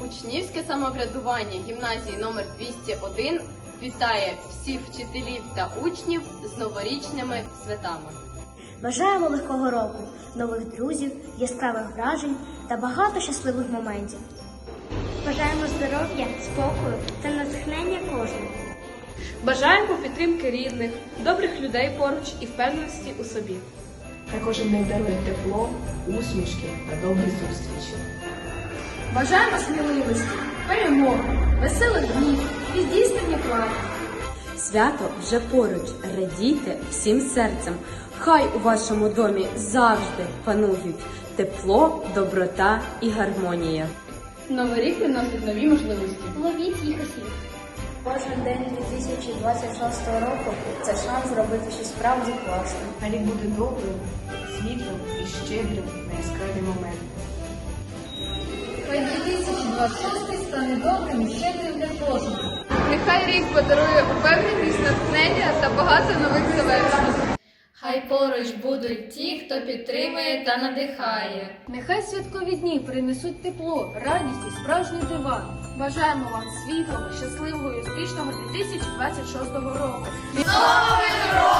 Учнівське самоврядування гімназії номер 201 вітає всіх вчителів та учнів з новорічними святами. Бажаємо легкого року, нових друзів, яскравих вражень та багато щасливих моментів. Бажаємо здоров'я, спокою та. Бажаємо підтримки рідних, добрих людей поруч і впевненості у собі. Та кожен день дарує тепло, усмішки та добрі зустрічі. Бажаємо сміливості, перемоги, веселих днів і здійснення планів. Свято вже поруч. Радійте всім серцем. Хай у вашому домі завжди панують тепло, доброта і гармонія. Новий рік приносить нові можливості. Кожен день 2026 року це шанс зробити щось справді класне. А рік буде добрим, світлим і щедрим на яскраві моменти. Хай 2026 стане добрим і щедрим для кожного. Нехай рік подарує упевненість, натхнення та багато нових завершень. Хай поруч будуть ті, хто підтримує та надихає. Нехай святкові дні принесуть тепло, радість і справжні дива. Бажаємо вам світлого, щасливого і успішного 2026 року. Новим роком!